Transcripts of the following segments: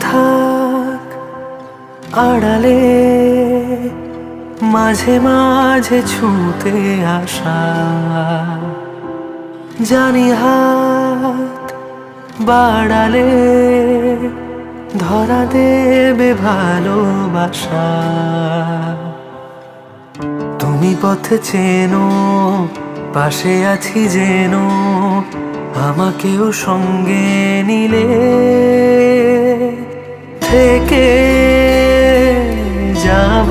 থাক আড়ালে, মাঝে মাঝে ছুঁতে আসা। জানি হাত বাড়ালে ধরা দেবে ভালোবাসা। তুমি পথ চেনো, পাশে আছি যেন আমাকেও সঙ্গে নিলে থেকে যাব।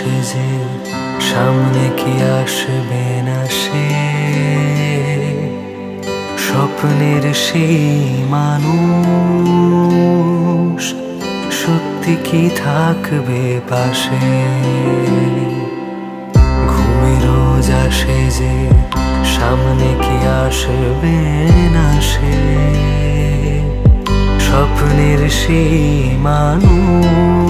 আসে যে সামনে কি আসবে না সে? স্বপ্নের সেই মানুষ সত্যি কি থাকবে পাশে? ঘুমে রোজ আসে যে সামনে কি আসবে না সে? স্বপ্নের সেই মানুষ